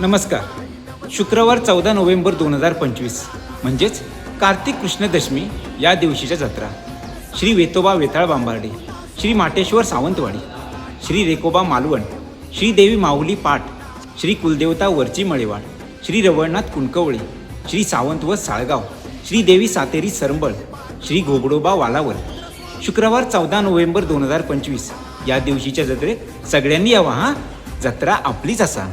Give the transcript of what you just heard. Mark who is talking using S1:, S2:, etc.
S1: नमस्कार. शुक्रवार चौदा नोव्हेंबर दोन हजार पंचवीस म्हणजेच कार्तिक कृष्णदशमी या दिवशीच्या जत्रा. श्री वेतोबा वेताळ बांबार्डे श्री माटेश्वर सावंतवाडी श्री रेकोबा मालवण श्री देवी माऊली पाट श्री कुलदेवता वरची मळेवाड श्री रवळनाथ कुणकवळे श्री सावंतवत साळगाव श्री देवी सातेरी सरंबळ श्री घोबडोबा वालावर शुक्रवार चौदा नोव्हेंबर दोन हजार पंचवीस या दिवशीच्या जत्रेत सगळ्यांनी यावा हां? जत्रा आपलीच असा